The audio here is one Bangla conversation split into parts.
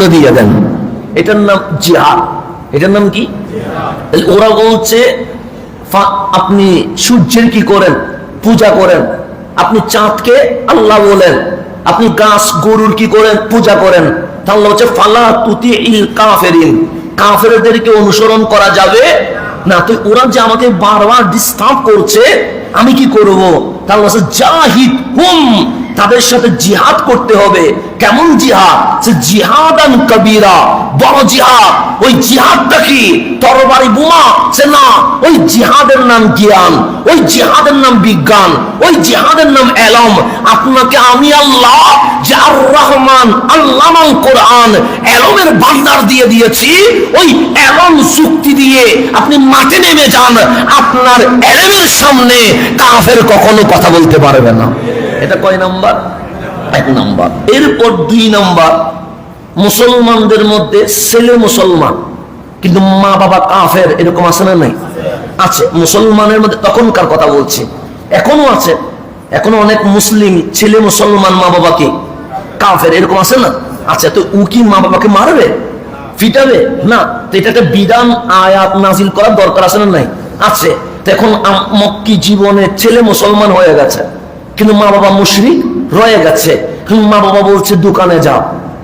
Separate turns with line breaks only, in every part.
করে দিয়ে দেন। এটার নাম জিহাদ। এটার নাম কি? ওরা বলছে আপনি সূর্যের কি করেন? পূজা করেন। আপনি চাঁদকে আল্লাহ বলেন। আপনি গাছ, গরুর কি করেন? পূজা করেন। তাহলে হচ্ছে ফালা তুতি ইল কাফেরিন। কাফেরদেরকে অনুসরণ করা যাবে না। তো ওরা যে আমাকে বারবার ডিস্টার্ব করছে, আমি কি করব? তাহলে জাহিদ হুম তাদের সাথে জিহাদ করতে হবে। কেমন জিহাদ? সে কবিরা, বড় জিহাদ। ওই জিহাদটা কি? তরবারি বোমা? সে না, ওই জিহাদের নাম জ্ঞান, ওই জিহাদের নাম বিজ্ঞান, ওই জিহাদের নাম এলম। আপনাকে আমি আল্লাহ যে আর রহমান আল্লাহ কোরআন, এলমের ভান্ডার দিয়ে দিয়েছি, ওই এলম চুক্তি দিয়ে আপনি মাঠে নেমে যান। আপনার এলমের সামনে কাফের কখনো কথা বলতে পারবে না। এটা কয় নাম্বার? এক নাম্বার। এরপর দুই নাম্বার, মুসলমানদের মধ্যে ছেলে মুসলমান, কিন্তু মা বাবা কাফের এরকম আছে না নাই? আছে। মুসলমানের মধ্যে তখনকার কথা বলছি। এখনও আছে। এখনও অনেক মুসলিম ছেলে মুসলমান মা বাবাকে কাফের এরকম আছে না? আচ্ছা তো ও কি মা বাবাকে মারবে? ফিটাবে? না। তো এটা একটা বিধান আয়াত নাজিল করার দরকার আছে না নাই? আছে। তো এখন মক্কি জীবনে ছেলে মুসলমান হয়ে গেছে। কিন্তু মা বাবা মুশরিক রয়ে গেছে। মা বাবা বলছে, দোকানে যাও,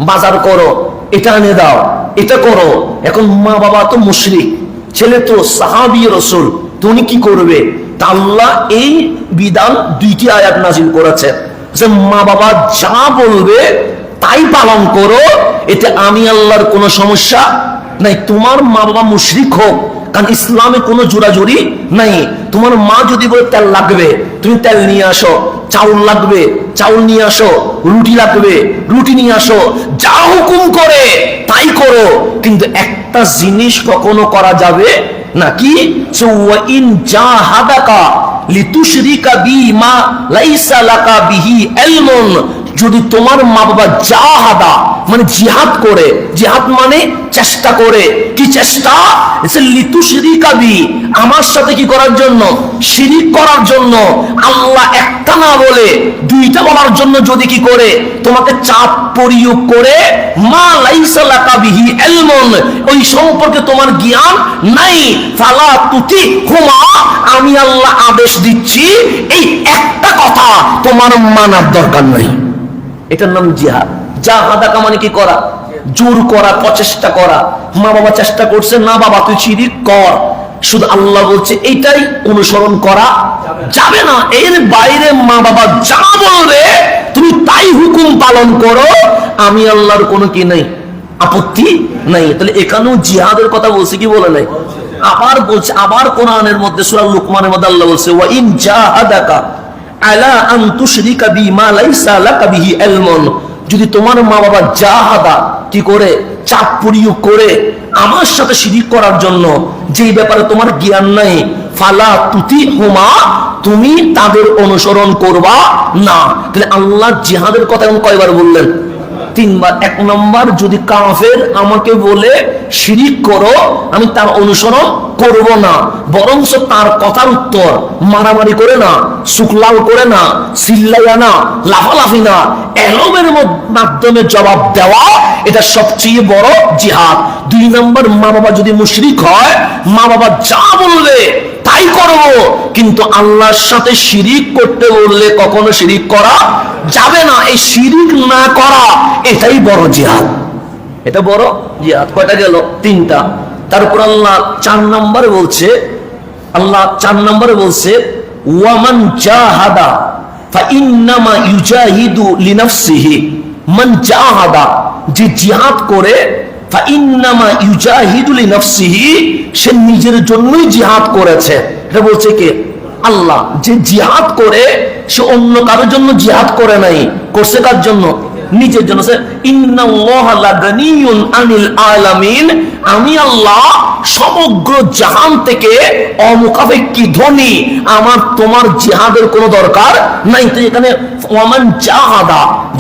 বাজার করো, এটা এনে দাও, এটা করো। এখন মা বাবা তো মুশরিক, ছেলে তো সাহাবি রসুল তুমি কি করবে? তা এই বিধান দুইটি আয়াত নাজিল করেছে যে মা বাবা যা বলবে তাই পালন করো, এতে আমি আল্লাহর কোনো সমস্যা নাই, তোমার মা বাবা মুশরিক হোক, কারণ ইসলামে কোনো জোরাজুরি নাই। তোমার মা যদি বলে তেল লাগবে, তুমি তেল নিয়ে আসো, চাউল লাগবে, চাউল নিয়ে আসো, রুটি লাগবে, রুটি নিয়ে আসো, যা হুকুম করে তাই করো। কিন্তু একটা জিনিস কখনো করা যাবে নাকি যা যদি তোমার মা বাবা জাহাদা মানে জিহাদ করে। জিহাদ মানে চেষ্টা করে। কি চেষ্টা? লিতু শিরিকাবি আমার সাথে কি করার জন্য? শিরিক করার জন্য। আল্লাহ একটা না বলে দুইটা বলার জন্য যদি কি করে? তোমাকে চাপ প্রয়োগ করে, মা লাইসা লাকা বিহি ওই সম্পর্কে তোমার জ্ঞান নাই। ফালা তুতি হুমা, আমি আল্লাহ আদেশ দিচ্ছি, এই একটা কথা তোমার মানার দরকার নাই। এটার নাম জিহাদ। জাহাদা কামানি কি করা? জোর করা, প্রচেষ্টা করা। মা বাবা চেষ্টা করছে, না বাবা, তুই চিরি কর। শুধু আল্লাহ বলছে, এইটাই অনুসরণ করা যাবে না। এর বাইরে মা বাবা যা বলবে, তুমি তাই হুকুম পালন করো। আমি আল্লাহর কোনো কি নাই? আপত্তি নাই। তাহলে এখানেও জিহাদের কথা বলছে, কি বলে নাই? আবার বলছে, আবার কোরআনের মধ্যে সূরা লুকমানের মধ্যে আল্লাহ বলছে, ওয়া ইন জাহাদাকা আলা আন তুশরিকা বি মা লাইসা লাকা বিহি ইলমুন। যদি তোমার মা বাবা যা জাহাদা কি করে চাপ প্রয়োগ করে আমার সাথে শিরিক করার জন্য যেই ব্যাপারে তোমার জ্ঞান নাই, ফালা তুতি হুমা, তুমি তাদের অনুসরণ করবা না। তাহলে আল্লাহ জিহাদের কথা এবং কয়বার বললেন? তিনবার, এক নম্বর যদি কাফের আমাকে বলে, শিরিক করো, আমি তার অনুসরণ করব না। বরঞ্চ তার কথার উত্তর মারামারি করে না সুখলাল করে না, চিল্লাইয়া না, লাফালাফি না। এলমের মাধ্যমে জবাব দেওয়া, এটা সবচেয়ে বড় জিহাদ। দুই নম্বর মা বাবা যদি মুশরিক হয় মা বাবা যা বলবে তাই করব। কিন্তু আল্লাহর সাথে শিরিক করতে বললে কখনো শিরিক করা যাবে না। এই শিরিক না করা, এটাই বড় জিহাদ। এটা বড় জিহাদ। কয়টা গেল? তিনটা। তারপর আল্লাহ চার নম্বরে বলছে, আল্লাহ চার নম্বরে বলছে, ওয়ামান জাহাদা ফাইন্নামা ইউজাহিদু লিনাফসিহি। মান জাহাদা, যে জিহাদ করে সে নিজের জন্যই জিহাদ করেছে। এটা বলছে কে? আল্লাহ। যে জিহাদ করে, সে অন্য কারোর জন্য জিহাদ করে নাই। করছে কার জন্য? নিজের জন্য। আমি আল্লাহ সমগ্র জাহান থেকে অমুখাপেক্ষি ধনী। আমার তোমার জিহাদের কোনো দরকার নাই। তো এখানে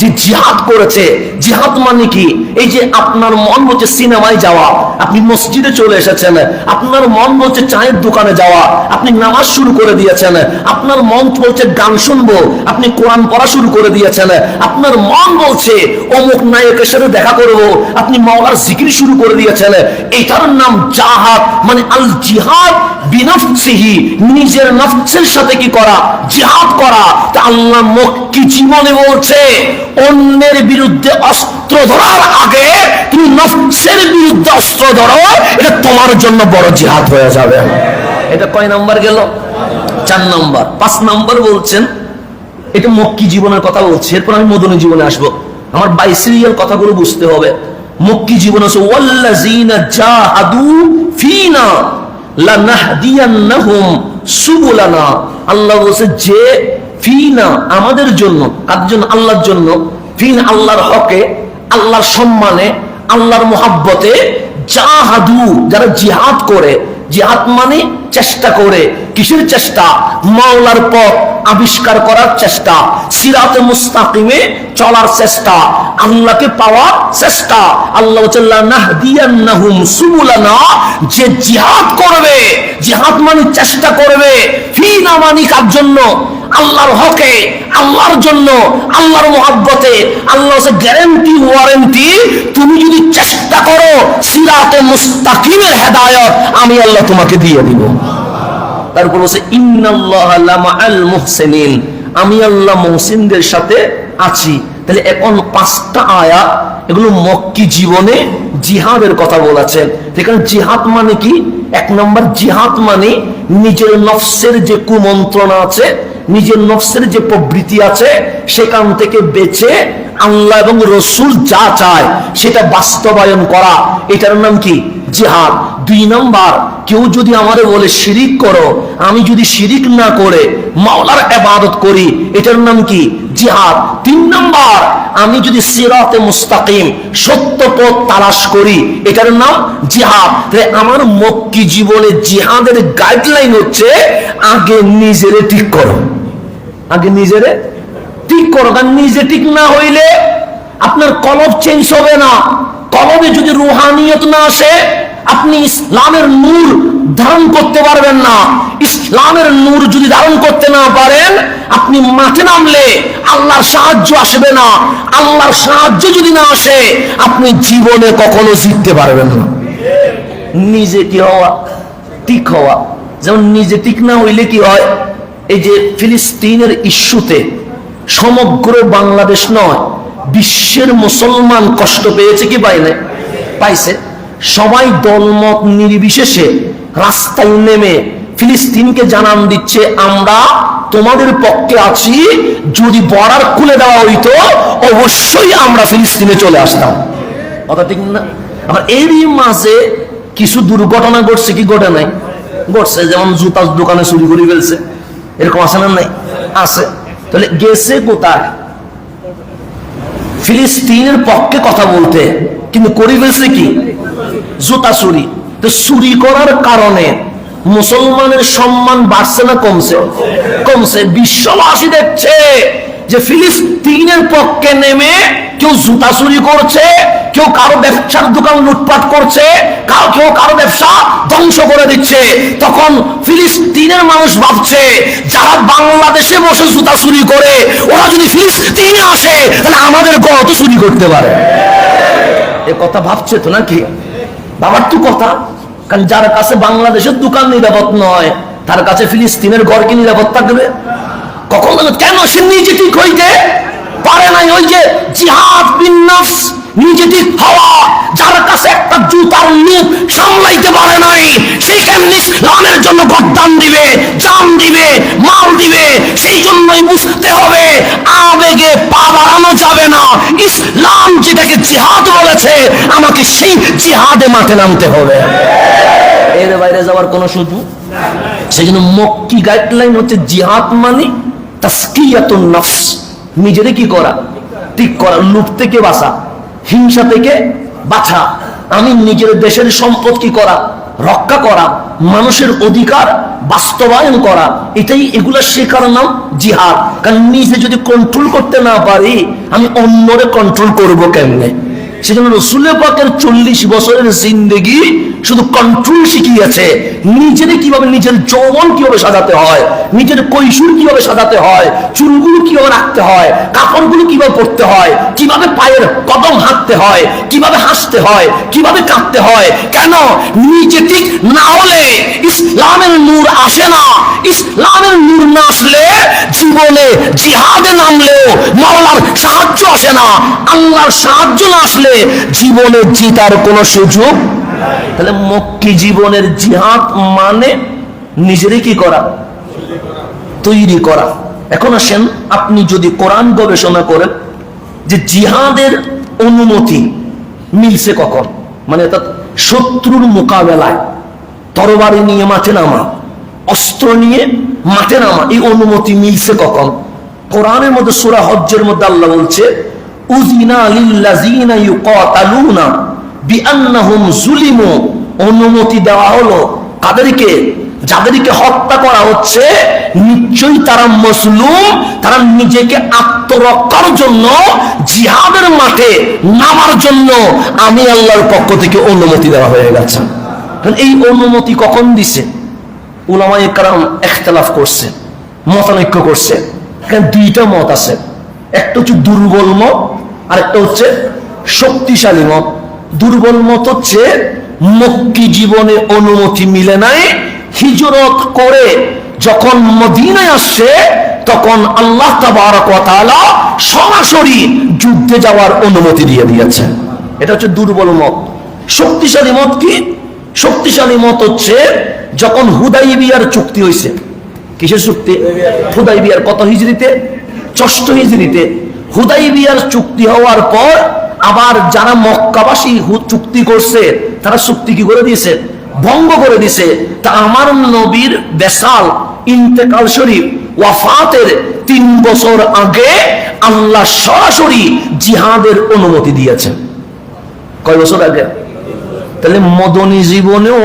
যে জিহাদ করেছে, জিহাদ মানে কি? এই যে আপনার মন হচ্ছে সিনেমায় যাওয়া, আপনি মসজিদে চলে এসেছেন, আপনার মন হচ্ছে চায়ের দোকানে যাওয়া, আপনি নামাজ শুরু করে দিয়েছেন, আপনার মন বলছে গান শুনব, আপনি কোরআন পড়া শুরু করে দিয়েছেন, আপনার মন বলছে অমুক নায়কের সাথে দেখা করব, আপনি মাওলার জিকির শুরু করে দিয়েছেন এটার নাম জাহাদ মানে আল জিহাদ বিনফসিহি, নিজের নফসের সাথে কি করা? জিহাদ করা। তা আল্লাহ মক্কি জীবনে বলছে অন্যের বিরুদ্ধে অস্ত্র ধরার আগে তুমি নফসের বিরুদ্ধে অস্ত্র ধরো, এটা তোমার জন্য বড় জিহাদ হয়ে যাবে। এটা কয় নাম্বার গেল? চার নাম্বার। পাঁচ নাম্বার বলছেন, এটা মক্কি জীবনের কথা বলছি, এরপর আমি মদনী জীবনে আসব। আমার বাইসিরিয়াল কথাগুলো বুঝতে হবে। মক্কি জীবন আছে, ওয়াল্লাযীনা জাহাদু ফিনা লানাহদিয়ান্নাহুম সুবুলানা। আল্লাহ বলছে, যে ফিনা আমাদের জন্য কার আল্লাহর জন্য, ফিন আল্লাহর হকে, আল্লাহর সম্মানে, আল্লাহর মোহাব্বতে জাহাদু, যারা জিহাদ করে, জিহাদ মানে চেষ্টা করে, কিসের চেষ্টা? মাওলার পথ আবিষ্কার করার চেষ্টা, সিরাতে মুস্তাকিমে চলার চেষ্টা আল্লাহকে পাওয়ার চেষ্টা। আল্লাহ যে জিহাদ করবে, জিহাদ মানে চেষ্টা করবে, ফি না মানে কার জন্য? আল্লাহর হকে, আল্লাহর জন্য, আল্লাহর মোহাব্বতে। আল্লাহ গ্যারেন্টি, ওয়ারেন্টি, তুমি যদি চেষ্টা করো সিরাতে মুস্তাকিমের হেদায়ত, আমি আল্লাহ তোমাকে দিয়ে দিব। তারপর বলছে, ইন্নাল্লাহ লামাআল মুহসিনিন। আমি আল্লাহ মুহসিনদের সাথে আছি। তাহলে এখন পাঁচটা আয়াত এগুলো মক্কি জীবনে জিহাদের কথা বলেছেন। এখানে জিহাদ মানে কি? এক নম্বর, জিহাদ মানে নিজের নফসের যে কুমন্ত্রণা আছে, নিজের নফসের যে প্রবৃত্তি আছে, সেখান থেকে বেঁচে আল্লাহ এবং রসুল যা চায় সেটা বাস্তবায়ন করা। এটার নাম কি? জিহাদ। দুই নাম্বার, কেউ যদি আমারে বলে শিরিক করো, আমি যদি শিরিক না করে মাওলার এবাদত করি, এটার নাম কি? জিহাদ। তিন নাম্বার, আমি যদি সিরাতে মুস্তাকিম, সত্য পথ তালাশ করি, এটার নাম জিহাদ। তাহলে আমার মক্কি জীবনে জিহাদের গাইডলাইন হচ্ছে, আগে নিজেরে ঠিক করো। আগে নিজেরে ঠিক করো, কারণ নিজে ঠিক না হইলে আপনার কলব চেঞ্জ হবে না। কলবে যদি রুহানিয়ত না আসে আপনি ইসলামের নূর ধারণ করতে পারবেন না। ইসলামের নূর যদি ধারণ করতে না পারেন, আপনি মাঠে নামলে আল্লাহর সাহায্য আসবে না। আল্লাহর সাহায্য যদি না আসে, আপনি জীবনে কখনো জিততে পারবেন না। নিজে কি হওয়া? ঠিক হওয়া। যেমন নিজে ঠিক না হইলে কি হয়? এই যে ফিলিস্তিনের ইস্যুতে সমগ্র বাংলাদেশ নয়, বিশ্বের মুসলমান কষ্ট পেয়েছে কি পাই নাই? পাইছে। সবাই দলমত নির্বিশেষে রাস্তায় নেমে ফিলিস্তিনকে জানান দিচ্ছে, আমরা তোমাদের পক্ষে আছি, যদি বর্ডার খুলে দেওয়া হইতো, অবশ্যই আমরা ফিলিস্তিনে চলে আসতাম। কথা ঠিক না? আবার এরই মাঝে কিছু দুর্ঘটনা ঘটছে, কি ঘটে নাই? ঘটছে, যেমন জুতার দোকানে চুরি করে ফেলছে। এরকম আছে না নাই? আছে। তাহলে গেছে কোথায়? ফিলিস্তিনের পক্ষে কথা বলতে, কিন্তু করে ফেলছে কি? জুতা চুরি। তো চুরি করার কারণে মুসলমানের সম্মান বাড়ছে না কমছে? কমছে। বিশ্ববাসী দেখছে যে ফিলিস্তিনের পক্ষে নেমে কেউ জুতা চুরি করছে, কেউ কারও ব্যবসার দোকান লুটপাট করছে, কেউ কারও ব্যবসা ধ্বংস করে দিচ্ছে। তখন ফিলিস্তিনের মানুষ ভাবছে, যারা বাংলাদেশে বসে জুতা চুরি করে, ওরা যদি ফিলিস্তিনে আসে, তাহলে আমাদের গত চুরি করতে পারে। এ কথা ভাবছে তো নাকি? বাবার তো কথা, কারণ যার কাছে বাংলাদেশের দোকান নিরাপদ নয়, তার কাছে ফিলিস্তিনের ঘর কি নিরাপদ থাকবে? কখন কেন সে নিজে ঠিক হইতে পারে নাই ওই যে জিহাদ বিন্যাস নিজে ঠিক হওয়া, যার কাছে একটা জুতার মুখ সামলাইতে পারে নাই সেই কেমনি ইসলামের জন্য গদ্দান দিবে জান দিবে, মাল দিবে, সেই জন্যই বুঝতে হবে আবেগে পা বাড়ানো যাবে না। ইসলাম যেটাকে জিহাদ বলেছে, আমাকে সেই জিহাদে মাঠে নামতে হবে। এর বাইরে যাওয়ার কোনো সুযোগ? সেই জন্য মক্কি গাইডলাইন হচ্ছে জিহাদ মানে তাস্কিয়াতুন নফস। নিজেরে কি করা? ঠিক করা। লুপ থেকে বাঁচা। হিংসা থেকে বাছা আমি নিজের দেশের সম্পদ কি করা? রক্ষা করা। মানুষের অধিকার বাস্তবায়ন করা। এটাই এগুলা শেখার নাম জিহাদ। কারণ নিজে যদি কন্ট্রোল করতে না পারি, আমি অন্যরে কন্ট্রোল করব কেমনে? সেজন্য রসুলের পাকের চল্লিশ বছরের জিন্দগি শুধু কন্ট্রোল শিখিয়েছে। নিজের কীভাবে নিজের যৌবন কীভাবে সাজাতে হয়, নিজের কৈশোর কীভাবে সাজাতে হয়, চুলগুলো কীভাবে রাখতে হয়, কাপড়গুলো কীভাবে পরতে হয়, কীভাবে পায়ের কদম হাঁটতে হয়, কীভাবে হাসতে হয়, কীভাবে কাঁদতে হয়, কেন? নিজে ঠিক না হলে ইসলামের নূর আসে না। ইসলামের নূর না আসলে জীবনে জিহাদে নামলেও মাওলার সাহায্য আসে না। আল্লাহর সাহায্য না আসলে জীবনে জিতার কোনো সুযোগ তাহলে মক্কি জীবনের জিহাদ মানে নিজেরই কি করা? তৈরি করা। এখন আসেন, আপনি যদি কোরআন গবেষণা করেন যে জিহাদের অনুমতি মিলছে কখন? মানে অর্থাৎ শত্রুর মোকাবেলায়। তরবারি নিয়ে মাঠে নামা, অস্ত্র নিয়ে মাঠে নামা, এই অনুমতি মিলছে কখন? কোরআনের মধ্যে সুরা হজ্জের মধ্যে আল্লাহ বলছে উজিনা ইউকাতালুনা। অনুমতি দেওয়া হলো কাদেরকে যাদেরকে হত্যা করা হচ্ছে, নিশ্চয়ই তারা মসলুম তারা নিজেকে আত্মরক্ষার জন্য, জিহাদের মাঠে নামার জন্য আমি আল্লাহর পক্ষ থেকে অনুমতি দেওয়া হয়ে গেছে। কারণ এই অনুমতি কখন দিছে? উলামা একরাম একতলাফ করছে, মতানৈক্য করছে। এখানে দুইটা মত আছে। একটা হচ্ছে দুর্বল মত আর একটা হচ্ছে শক্তিশালী মত। দুর্বল মত হচ্ছে, মক্কি জীবনে অনুমতি মিলে নাই, হিজরত করে যখন মদিনায় আসছে, তখন আল্লাহ সরাসরি যুদ্ধে যাওয়ার অনুমতি দিয়ে দিয়েছেন এটা হচ্ছে দুর্বল মত। শক্তিশালী মত কি? শক্তিশালী মত হচ্ছে, যখন হুদাই বিয়ার চুক্তি হয়েছে কিসের চুক্তি? হুদাই বিয়ার কত হিজড়িতে ষষ্ঠ হিজড়িতে হুদাই বিয়ার চুক্তি হওয়ার পর আবার যারা মক্কাবাসী চুক্তি করছে, তারা চুক্তি কি করে দিয়েছে? ভঙ্গ করে দিছে তা আমার নবীর বেসাল ইন্তেকাল শরীফ ওয়াফাতের তিন বছর আগে আল্লাহ সরাসরি জিহাদের অনুমতি দিয়েছেন কয় বছর আগে? তাহলে মদনী জীবনেও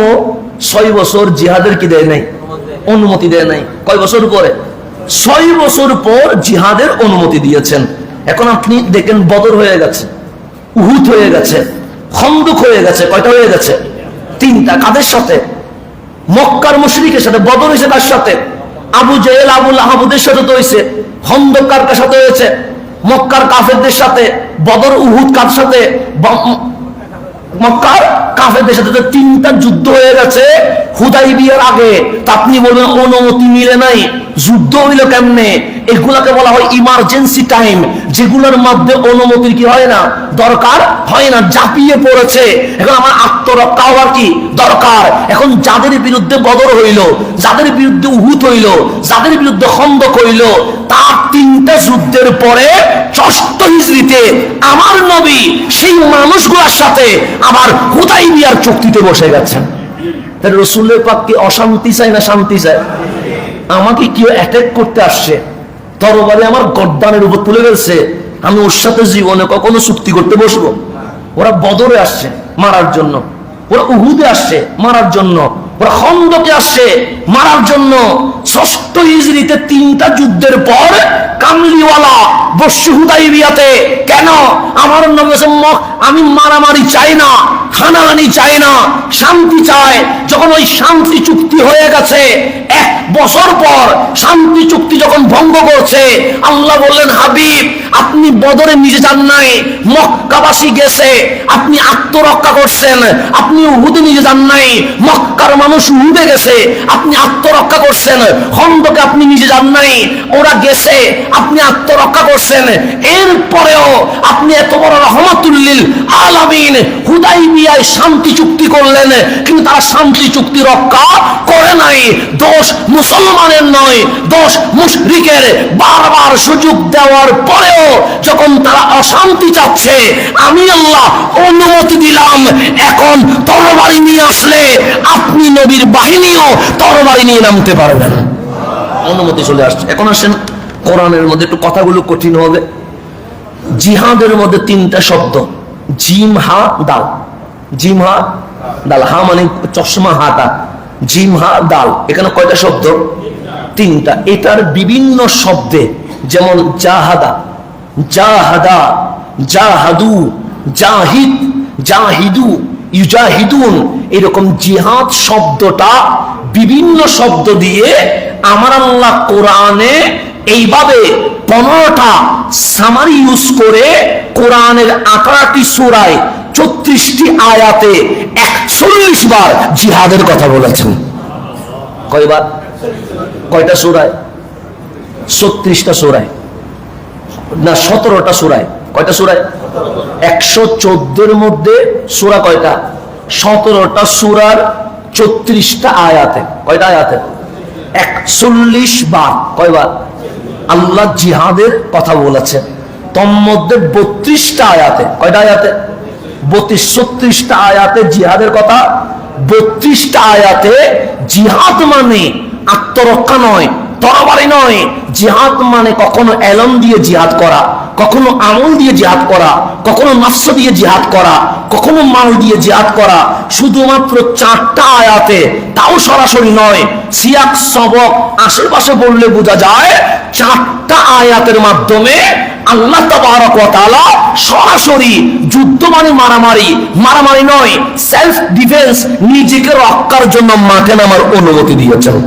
ছয় বছর জিহাদের কি দেয় নাই? অনুমতি দেয় নাই। কয় বছর পরে? ছয় বছর পর জিহাদের অনুমতি দিয়েছেন। এখন আপনি দেখেন বদর হয়ে গেছে। উহুদ হয়ে গেছে, খন্দক হয়ে গেছে, কয়টা হয়ে গেছে? তিনটা। কাদের সাথে? মক্কার মুশরিকের সাথে, বদর হয়েছে তার সাথে? আবু জেল আবুল আহমদের সাথে তো হয়েছে। খন্দকার কার সাথে হয়েছে? মক্কার কাফেরদের সাথে, বদর, উহুদ কার সাথে? মক্কার কাফেরদের সাথে তো তিনটা যুদ্ধ হয়ে গেছে। হুদাই বিয়ের আগে। তা আপনি বলবেন, অনুমতি মিলে নাই। যুদ্ধ হইল কেমনে? এগুলাকে বলা হয় ইমার্জেন্সি টাইম যেগুলোর মধ্যে অনুমতির কি হয় না? দরকার হয় না, জাপিয়ে পড়েছে। এখন আমার আত্মরক্ষা হওয়ার কি দরকার? এখন যাদের বিরুদ্ধে বদর হইল, যাদের বিরুদ্ধে উহুত হইল, যাদের বিরুদ্ধে খন্দক হইল তার তিনটা যুদ্ধের পরে ষষ্ঠ হিজড়িতে আমার নবী সেই মানুষগুলোর সাথে আবার হুদাই বিয়ার চুক্তিতে বসে গেছেন? তাহলে রসুলের পাক কি অশান্তি চায় না শান্তি চায়? আমাকে কেউ অ্যাটাক করতে আসছে। তরবারে আমার গদ্দানের উপর তুলে ফেলছে। আমি ওর সাথে জীবনে কখনো চুক্তি করতে বসবো? ওরা বদরে আসছে মারার জন্য। ওরা উহুদে আসছে মারার জন্য। খন্দকে আসছে মারার জন্য। ষষ্ঠ ইজরিতে তিনটা যুদ্ধের পর কামলিওয়ালা বসছে হুদাইবিয়াতে। কেন? আমার নবী সম্মুখ আমি মারামারি চাই না চাই না, শান্তি চাই। যখন ওই শান্তি চুক্তি হয়ে গেছে, এক বছর পর শান্তি চুক্তি যখন ভঙ্গ করছে, আল্লাহ বললেন, হাবিব, আপনি বদরে নিজে যান নাই, মক্কাবাসী গেছে, আপনি আত্মরক্ষা করছেন, আপনি উহুদে নিজে যান নাই, মক্কার মানুষ উহুদে গেছে, আপনি আত্মরক্ষা করছেন। খন্দকে আপনি নিজে যান নাই, ওরা গেছে, আপনি আত্মরক্ষা করছেন। এরপরেও আপনি এত বড় রহমতুল্লিল আলামিন হুদাই বিয়ায় শান্তি চুক্তি করলেন, কিন্তু তারা শান্তি চুক্তি রক্ষা করে নাই। দোষ মুসলমানের নয়, দোষ মুশরিকের। বারবার সুযোগ দেওয়ার পরেও যখন তারা অশান্তি চাচ্ছে, আমি আল্লাহ অনুমতি দিলাম, এখন তরবারি নিয়ে আসলে আপনি নবীর বাহিনীও তরবারি নিয়ে নামতে পারবেন অনুমতি চলে আসছে। এখন আসেন, কোরআনের মধ্যে একটু কথাগুলো কঠিন হবে। জিহাদের মধ্যে তিনটা শব্দ। জিম, হা, দাল। জিম, হা, দাল। হা মানে চশমা হাতা জিম, হা, দাল। এখানে কয়টা শব্দ? তিনটা। এটার বিভিন্ন শব্দে, যেমন জাহাদা জাহাদা, জাহাদু, জাহিদ, জাহিদু ইউজাহিদুন, এরকম জিহাদ শব্দটা বিভিন্ন শব্দ দিয়ে আমার আল্লাহ কোরআনে এইভাবে পনেরোটা সামারি ইউজ করে কোরআনের আঠারোটি সুরায় চত্রিশটি আয়াতে একচল্লিশ বার জিহাদের কথা বলেছেন। কয়বার? কয়টা সুরায়? ছত্রিশটা সুরায়। না, সতেরোটা সুরায়। কয়টা সুরায়? একশো চোদ্দের মধ্যে সুরা কয়টা? সতেরোটা সুরার চৌত্রিশটা আয়াতে। কয়টা আয়াতে? একচল্লিশ বার। কয়বার? আল্লাহ জিহাদের কথা বলেছেন। তন্মধ্যে বত্রিশটা আয়াতে। কয়টা আয়াতে? বত্রিশ, ছত্রিশটা আয়াতে জিহাদের কথা। বত্রিশটা আয়াতে জিহাদ মানে আত্মরক্ষা নয় তরবারি নয়। জিহাদ মানে কখনো এলম দিয়ে জিহাদ করা, কখনো আমল দিয়ে জিহাদ করা, কখনো নফস দিয়ে জিহাদ করা, কখনো মাল দিয়ে জিহাদ করা। শুধুমাত্র চারটা আয়াতে তাও সরাসরি নয়, সিয়াক, সবক, আশেপাশে বললে বোঝা যায়, চারটা আয়াতের মাধ্যমে আল্লাহ তাআলা সরাসরি যুদ্ধ মানে মারামারি মারামারি নয় সেলফ ডিফেন্স নিজেকে রক্ষার জন্য মাঠে নামার অনুমতি দিয়েছেন।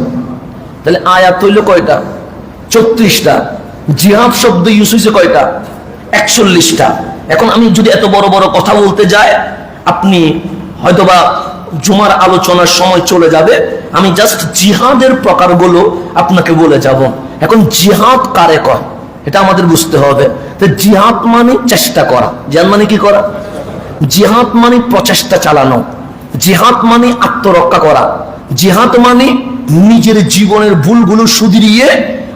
তাহলে আয়াত হইল কয়টা? চৌত্রিশটা জিহাদ শব্দ ইউজ হয়েছে কয়টা? একচল্লিশটা। এখন আমি যদি এত বড় বড় কথা বলতে যাই, আপনি হয়তোবা জুমার আলোচনার সময় চলে যাবে, আমি জাস্ট জিহাদের প্রকারগুলো আপনাকে বলে যাব। এখন জিহাদ কারে কয়? এটা আমাদের বুঝতে হবে। তো জিহাদ মানে চেষ্টা করা। জিহাদ মানে কি করা? জিহাদ মানে প্রচেষ্টা চালানো। জিহাদ মানে আত্মরক্ষা করা। জিহাদ মানে নিজের জীবনের ভুলগুলো শুধরিয়ে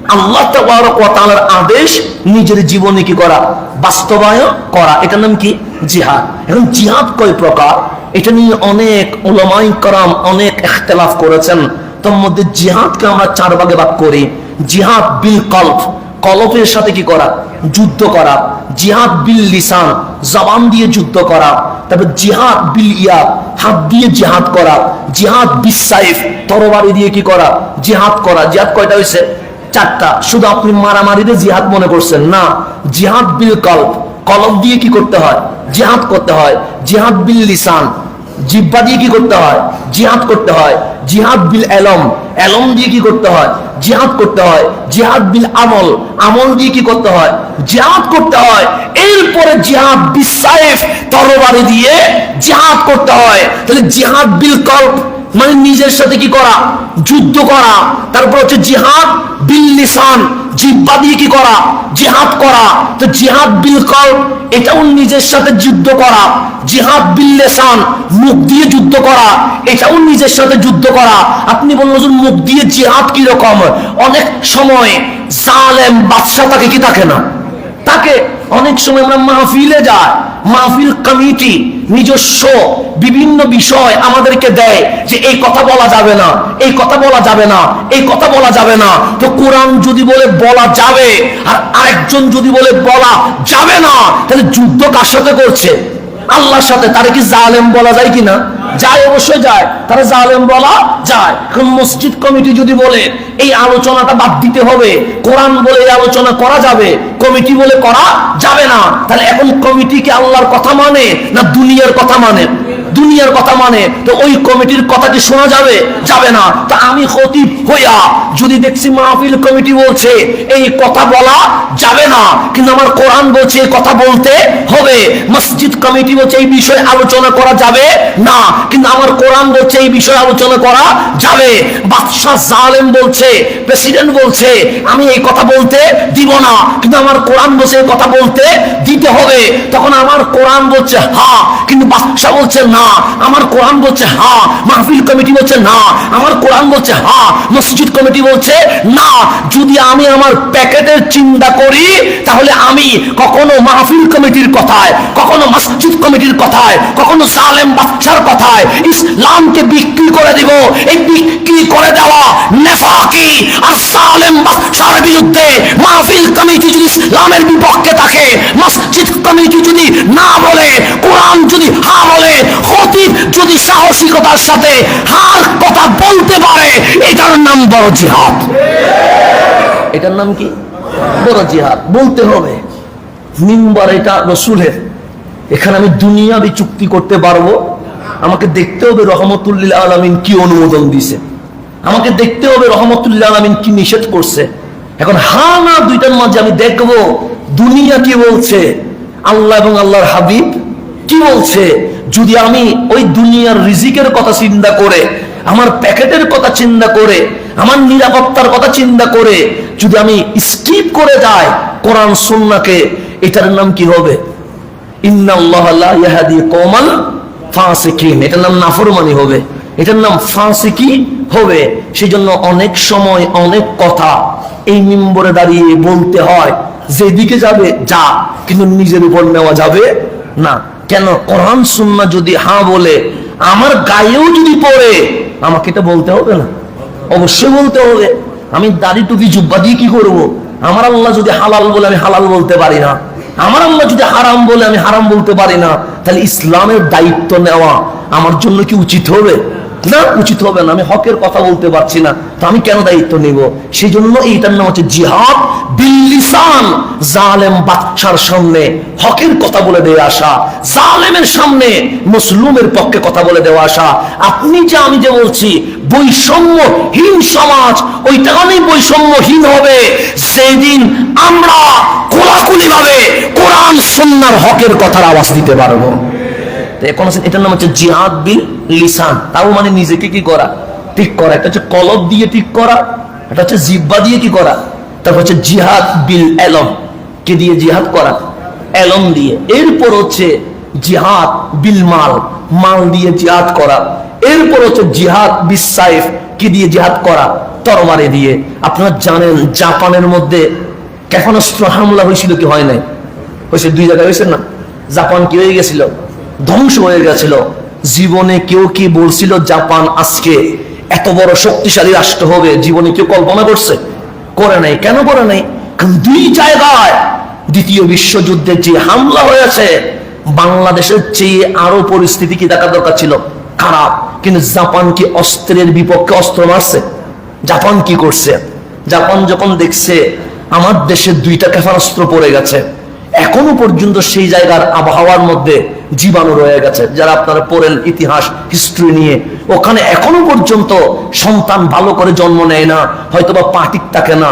আল্লাহ তাআলার আদেশ নিজের জীবনে কি করা? বাস্তবায়ন করা। এটার নাম কি? জিহাদ। এখন জিহাদ কয় প্রকার? এটা নিয়ে অনেক ওলামাই করাম অনেক ইখতিলাফ করেছেন। তোর মধ্যে জিহাদকে আমরা চার ভাগে ভাগ করি। জিহাদ বিল কলব। কলপের সাথে কি করা? যুদ্ধ করা। জিহাদ বিল লিসান। জবান দিয়ে যুদ্ধ করা। তারপর জিহাদ বিল ইয়া হাত দিয়ে জিহাদ করা, জিহাদ বিশ্বাইফ তরবারি দিয়ে কি করা? জিহাদ করা। জিহাদ কয়টা হয়েছে চারটা। শুধু আপনি মারামারিতে জিহাদ মনে করছেন, না। জিহাদ বিল কল্প কলম দিয়ে কি করতে হয়? জিহাদ করতে হয়। জিহাদ বিল লিসান জিব্বা দিয়ে কি করতে হয়? জিহাদ করতে হয়। জিহাদ বিল এলম। এলম দিয়ে কি করতে হয়? জিহাদ করতে হয়। জিহাদ বিল আমল। আমল দিয়ে কি করতে হয়? জিহাদ করতে হয়। এরপরে জিহাদ বিসাইফ তরবারি দিয়ে জিহাদ করতে হয়। তাহলে জিহাদ বিল কল্প মানে নিজের সাথে কি করা? যুদ্ধ করা। তারপর হচ্ছে জিহাদ বিল লিসান। জিব্বা দিয়ে কি করা? জিহাদ করা। তো জিহাদ বিল কল এটাও নিজের সাথে যুদ্ধ করা। জিহাদ বিল লেসান, মুখ দিয়ে যুদ্ধ করা। এটাও নিজের সাথে যুদ্ধ করা। আপনি বললেন মুখ দিয়ে জিহাদ কি রকম অনেক সময় জালেম বাদশা তাকে কি থাকে না? তাকে। অনেক সময় আমরা মাহফিলে যাই। মাহফিল কমিটি নিজস্ব বিভিন্ন বিষয় আমাদেরকে দেয় যে এই কথা বলা যাবে না, এই কথা বলা যাবে না, এই কথা বলা যাবে না। তো কোরআন যদি বলে বলা যাবে আর আরেকজন যদি বলে বলা যাবে না, তাহলে যুদ্ধ কার সাথে করছে? আল্লাহর সাথে। তারা কি জালেম বলা যায় কিনা? যায় অবশ্যই যায়, তারা জালেম বলা যায়। এখন মসজিদ কমিটি যদি বলে, এই আলোচনাটা বাদ দিতে হবে, কোরআন বলে এই আলোচনা করা যাবে, কমিটি বলে করা যাবে না। তাহলে এখন কমিটি কি আল্লাহর কথা মানে না দুনিয়ার কথা মানে? দুনিয়ার কথা মানে। তো ওই কমিটির কথা কি শোনা যাবে? যাবে না। তো আমি খতিব হইয়া যদি দেখছি মাহফিল কমিটি বলছে, এই কথা বলা যাবে না। কিন্তু আমার কোরআন বলছে এই কথা বলতে হবে। মসজিদ কমিটি বলছে এই বিষয়ে আলোচনা করা যাবে না। কিন্তু আমার কোরআন বলছে, এই বিষয়ে আলোচনা করা যাবে। বাদশাহ জালেম বলছে, প্রেসিডেন্ট বলছে, আমি এই কথা বলতে দিব না। কিন্তু আমার কোরআন বলছে এই কথা বলতে দিতে হবে। তখন আমার কোরআন বলছে হ্যাঁ কিন্তু বাদশাহ বলছে, না। আমার কোরআন বলছে হ্যাঁ মাহফিল কমিটি বলছে, না। আমার কোরআন বলছে হ্যাঁ মসজিদ কমিটি বলছে, না। যদি আমি আমার প্যাকেটের চিন্তা করি, তাহলে আমি কখনো মাহফিল কমিটির কথায়, কখনো মসজিদ কমিটির কথায়, কখনো সালেম বাচ্চার কথায় ইসলামকে বিক্রি করে দিব। এই বিক্রি করে দেওয়া নেফাকি আর সালেম বাচ্চার বিরুদ্ধে মাহফিল কমিটি যদি ইসলামের বিপক্ষে থাকে মসজিদ কমিটি যদি না বলে, কোরআন যদি হা বলে, খতিব যদি সাহসিকতার সাথে হার কথা বলতে পারে, এটার নাম বড় জিহাদ। এটার নাম কি? বড় জিহাদ। বলতে হবে, মিম্বার এটা রসুলের। এখানে আমি দুনিয়াবি চুক্তি করতে পারব। আমাকে দেখতে হবে রহমতুল্লিল আলমিন কি অনুমোদন দিছে আমাকে দেখতে হবে রহমতুল্লাহ আলমিন কি নিষেধ করছে। এখন হা না দুইটার মাঝে আমি দেখব দুনিয়া কি বলছে? আল্লাহ এবং আল্লাহর হাবিব কি বলছে? যদি আমি ওই দুনিয়ার রিজিকের কথা চিন্তা করে, আমার প্যাকেটের কথা চিন্তা করে, আমার নিরাপত্তার কথা চিন্তা করে, যদি আমি স্কিপ করে যাই কোরআন সুন্নাকে এটার নাম কি হবে? এটার নাম অনেক সময় অনেক কথা এই মিম্বরে দাঁড়িয়ে বলতে হয়। যেদিকে যাবে, যা। কিন্তু নিজের উপর নেওয়া যাবে না। কেন? কোরআন সুন্না যদি হ্যাঁ বলে, আমার গায়েও যদি পড়ে, আমাকে এটা বলতে হবে না? অবশ্যই বলতে হবে। আমি দাড়ি টুপি, জুব্বা দিয়ে কি করব? আমার আল্লাহ যদি হালাল বলে, আমি হালাল বলতে পারি না। আমার আল্লাহ যদি হারাম বলে, আমি হারাম বলতে পারি না। তাহলে ইসলামের দায়িত্ব নেওয়া আমার জন্য কি উচিত হবে? না, উচিত হবে না, আমি হকের কথা বলতে পারছি না, তো আমি কেন দায়িত্ব নিব? সেই জন্য এইটার নাম হচ্ছে জিহাদ বিল্লিসান জালেম বাচ্চার সামনে হকের কথা বলে দিয়ে আসা, জালেমের সামনে মুসলুমের পক্ষে কথা বলে দেওয়া আসা। আপনি যে আমি যে বলছি, বৈষম্যহীন সমাজ, ওইটা অনেক বৈষম্যহীন হবে। সেদিন আমরা কোলাকুলি ভাবে কোরআন সন্ন্যার হকের কথার আওয়াজ দিতে পারব। এটার নাম হচ্ছে জিহাদ বিল লিসান। তাও মানে নিজেকে কি করা? ঠিক করা। একটা হচ্ছে কলব দিয়ে ঠিক করা, এটা হচ্ছে জিব্বা দিয়ে কি করা? তারপর হচ্ছে জিহাদ বিল এলম। কে দিয়ে জিহাদ করা? এলম দিয়ে। এরপর হচ্ছে জিহাদ বিল মাল। মাল দিয়ে জিহাদ করা। এরপর হচ্ছে জিহাদ কি দিয়ে জিহাদ করা? দিয়ে। আপনারা জানেন, জাপানের মধ্যে ক্ষেপণাস্ত্র হামলা হয়েছিল কি হয় নাই? হয়েছে দুই জায়গায় হয়েছে না? জাপান কি হয়ে গেছিল? ধ্বংস হয়ে গেছিল জীবনে কেউ কি বলছিল, জাপান আজকে এত বড় শক্তিশালী রাষ্ট্র হবে, জীবনে কেউ কল্পনা করছে? করে নাই। কেন করে নাই? কারণ দুই জায়গায় দ্বিতীয় বিশ্বযুদ্ধে যে হামলা হয়েছে, বাংলাদেশের চেয়ে আরও পরিস্থিতি কি দেখা দরকার ছিল? খারাপ। কিন্তু জাপান কি অস্ত্রের বিপক্ষে অস্ত্র মারছে? জাপান কি করছে? জাপান যখন দেখছে, আমার দেশে দুইটা ক্ষেপণাস্ত্র পড়ে গেছে। এখনও পর্যন্ত সেই জায়গার আবহাওয়ার মধ্যে জীবাণু রয়ে গেছে, যারা আপনারা পড়েন ইতিহাস হিস্ট্রি নিয়ে। ওখানে এখনও পর্যন্ত সন্তান ভালো করে জন্ম নেয় না হয়তো বা পা ঠিক থাকে না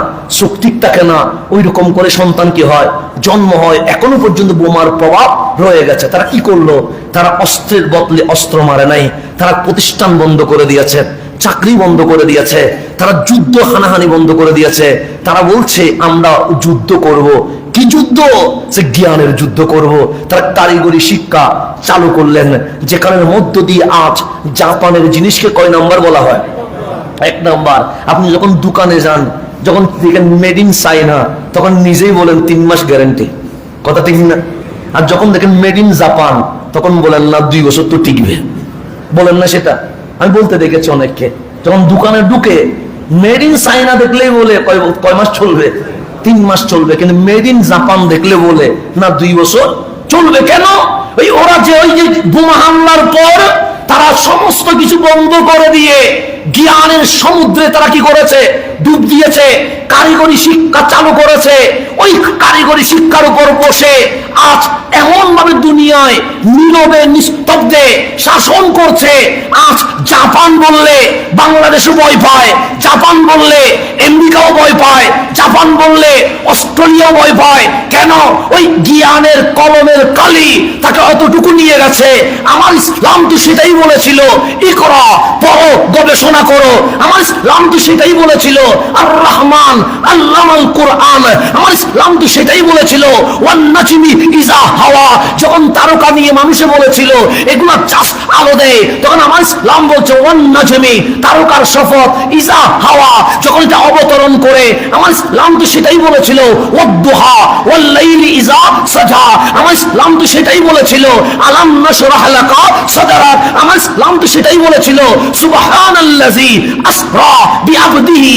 ঠিক থাকে না ওই রকম করে সন্তান কি হয়? জন্ম হয়, এখনও পর্যন্ত বোমার প্রভাব রয়ে গেছে। তারা কি করল? তারা অস্ত্রের বদলে অস্ত্র মারে নাই, তারা প্রতিষ্ঠান বন্ধ করে দিয়েছে, চাকরি বন্ধ করে দিয়েছে, তারা যুদ্ধ হানাহানি বন্ধ করে দিয়েছে। তারা বলছে, আমরা যুদ্ধ করব কি যুদ্ধ? সে জ্ঞানের যুদ্ধ করব, তারা কারিগরি শিক্ষা চালু করলেন, যেখানের মধ্য দিয়ে আজ জাপানের জিনিসকে কয় নাম্বার বলা হয়? এক নাম্বার, আপনি যখন দোকানে যান, যখন দেখেন মেড ইন চাইনা তখন নিজেই বলেন তিন মাস গ্যারেন্টি কথা ঠিক না? আর যখন দেখেন মেড ইন জাপান তখন বলেন, না, দুই বছর তো টিকবে। বলেন না সেটা? আমি বলতে দেখেছি অনেককে, যখন দোকানে ঢুকে মেড ইন চাইনা দেখলেই বলে, কয় কয় মাস চলবে? তিন মাস চলবে, কিন্তু মেড ইন জাপান দেখলে বলে, না, দুই বছর চলবে কেন? ওই ওরা যে ওই যে বোমা হামলার পর তারা সমস্ত কিছু বন্ধ করে দিয়ে, জ্ঞানের সমুদ্রে তারা কি করেছে? ডুব দিয়েছে, কারিগরি শিক্ষা চালু করেছে। ওই কারিগরি শিক্ষার উপর বসে আজ এমন ভাবে দুনিয়ায় নীরবে, নিস্তব্ধে শাসন করছে। আজ জাপান বললে বাংলাদেশও ভয় পায়, জাপান বললে আমেরিকাও ভয় পায়, জাপান বললে অস্ট্রেলিয়াও ভয় পায়। কেন? ওই জ্ঞানের কলমের কালি তাকে অতটুকু নিয়ে গেছে। আমার ইসলাম তো সেটাই বলেছিল ই করা পড়ো, গবেষণা করো। আমার ইসলাম তো সেটাই বলেছিল আর রহমান আল্লামাল কোরআন। আমার ইসলাম তো সেটাই বলেছিল ওয়ান্নাজিমি ইজা হাওয়া। যখন তারকা নিয়ে মানুষে বলেছিল, এগুলা চাষ আলো দেয়। তখন আমার ইসলাম বলছে, ওয়ান তারকার শপথ ইজা হাওয়া। যখন এটা অবতরণ করে, আমার ইসলাম তো সেটাই বলেছিল ওয়াদ্দুহা ওয়াল্লাইলি ইজা সাজা। আমার ইসলাম তো সেটাই বলেছিল, আলাম নাশরাহ লাকা সাদরাক আমার ইসলাম তো সেটাই বলেছিল, সুবহানাল্লাযী আসরা বিআবদিহি